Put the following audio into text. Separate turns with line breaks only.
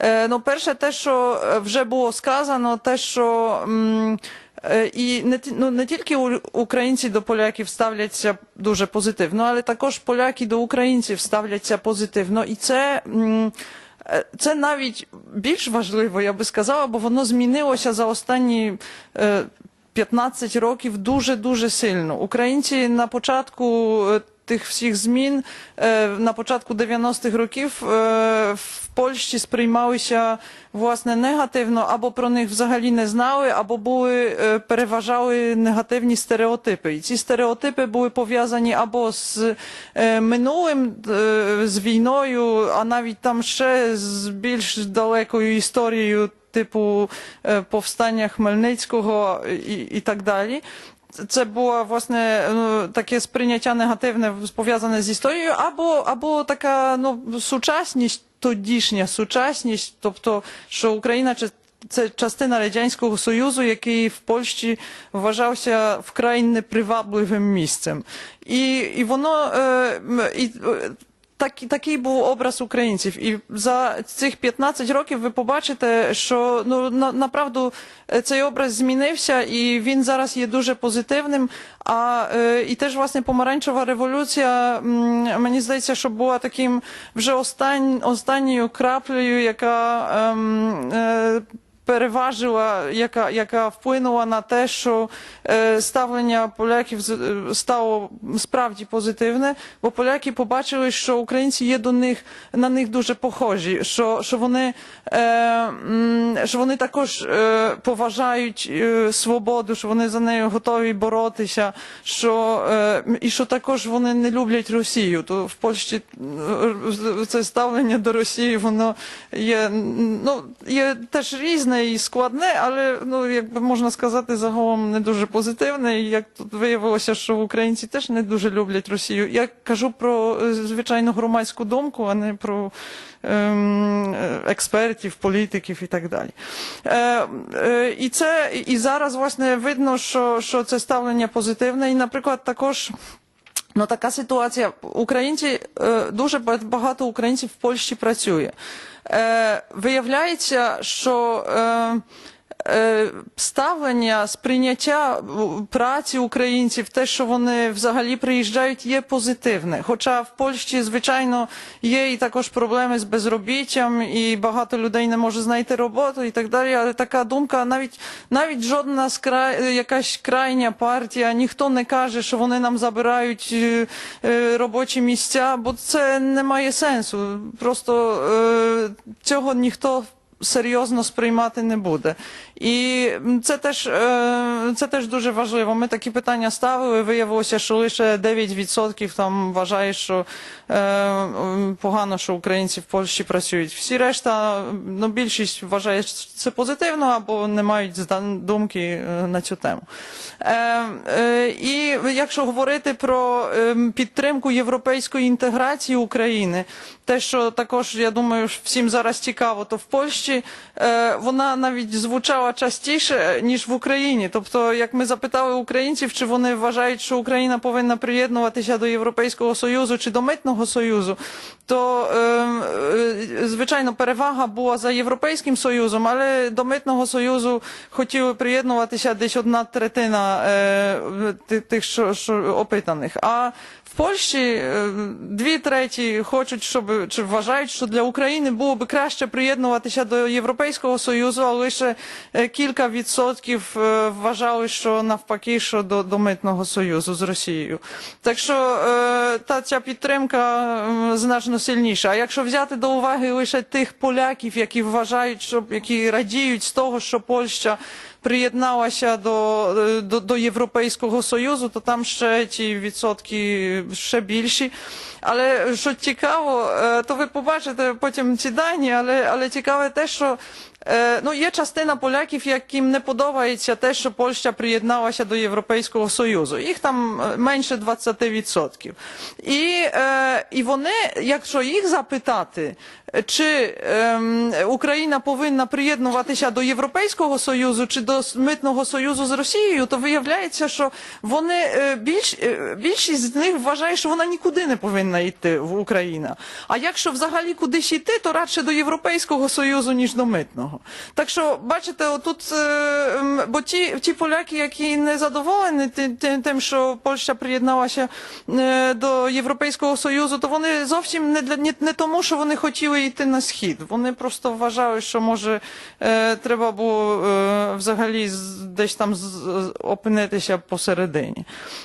Е, Ну, перше, те, що е, вже було сказано, те, що е, і не, ну, не тільки українці до поляків ставляться дуже позитивно, але також поляки до українців ставляться позитивно. І це. Це навіть більш важливо, я би сказала, бо воно змінилося за останні е, 15 років дуже дуже сильно. Українці на початку тих всіх змін, е, на початку 90-х років е, в Польщі сприймалися власне негативно, або про них взагалі не знали, або були е, переважали негативні стереотипи. І ці стереотипи були пов'язані або з минулим, з війною, а навіть там ще з більш далекою історією типу повстання Хмельницького і, і так далі. Це було власне ну, таке сприйняття негативне пов'язане з історією, або, або така ну, сучасність, тодішня сучасність, тобто, що Україна це частина Радянського Союзу, який в Польщі вважався вкрай непривабливим місцем. І, і воно е, і, так, такий був образ українців. І за цих 15 років ви побачите, що ну на, направду е, цей образ змінився, і він зараз є дуже позитивним. А е, і теж власне помаранчева революція, м, мені здається, що була таким вже остань, останньою краплею, яка ем, е, переважила, яка, яка вплинула на те, що е, ставлення поляків е, стало справді позитивне, бо поляки побачили, що українці є до них на них дуже похожі, що, що вони е, що вони також поважають свободу, що вони за нею готові боротися, що і що також вони не люблять Росію. То в Польщі це ставлення до Росії, воно є ну є теж різне і складне, але ну якби можна сказати, загалом не дуже позитивне. Як тут виявилося, що українці теж не дуже люблять Росію. Я кажу про е, звичайно громадську думку, а не про ем, е, експертів, політиків і так далі. Е, е, і це і зараз власне видно, що, що це ставлення позитивне. І, наприклад, також. Ну, така ситуація. Українці е, дуже ба- багато українців в Польщі працює. Е, виявляється, що е, ставлення, сприйняття праці українців, те, що вони взагалі приїжджають, є позитивне. Хоча в Польщі, звичайно, є і також проблеми з безробіттям, і багато людей не може знайти роботу і так далі. Але така думка, навіть навіть жодна скра... якась крайня партія, ніхто не каже, що вони нам забирають е, е, робочі місця, бо це не має сенсу. Просто е, цього ніхто серйозно сприймати не буде. І це теж, е, це теж дуже важливо. Ми такі питання ставили. Виявилося, що лише 9% там вважає, що е, погано, що українці в Польщі працюють. Всі решта, ну більшість вважає, що це позитивно або не мають думки е, на цю тему. І якщо говорити про підтримку європейської інтеграції України, те, що також я думаю, всім зараз цікаво, то в Польщі е, вона навіть звучала частіше ніж в Україні. Тобто, як ми запитали українців, чи вони вважають, що Україна повинна приєднуватися до Європейського союзу чи до митного союзу, то ем, е, звичайно перевага була за європейським союзом, але до митного союзу хотіли приєднуватися десь одна третина е, тих, що, що опитаних. А в Польщі е, дві треті хочуть, щоб чи вважають, що для України було би краще приєднуватися до Європейського союзу, а лише е, кілька відсотків е, вважали, що навпаки, що до, до митного союзу з Росією. Так що е, та ця підтримка значно сильніша. А якщо взяти до уваги лише тих поляків, які вважають, що які радіють з того, що Польща приєдналася до, до, до Європейського Союзу, то там ще ті відсотки ще більші. Але що цікаво, то ви побачите потім ці дані, але, але цікаве те, що е, ну, є частина поляків, яким не подобається те, що Польща приєдналася до Європейського Союзу. Їх там е, менше 20%. І, е, і вони, якщо їх запитати, чи ем, Україна повинна приєднуватися до Європейського Союзу чи до митного союзу з Росією, то виявляється, що вони е, більш, е, більшість з них вважає, що вона нікуди не повинна йти в Україна. А якщо взагалі кудись йти, то радше до Європейського Союзу, ніж до митного. Так що, бачите, отут, е, бо ті, ті поляки, які не задоволені ти- ти- тим, що Польща приєдналася е, до Європейського Союзу, то вони зовсім не, для, не, тому, що вони хотіли йти на схід. Вони просто вважали, що може е, треба було взагалі десь там опинитися посередині.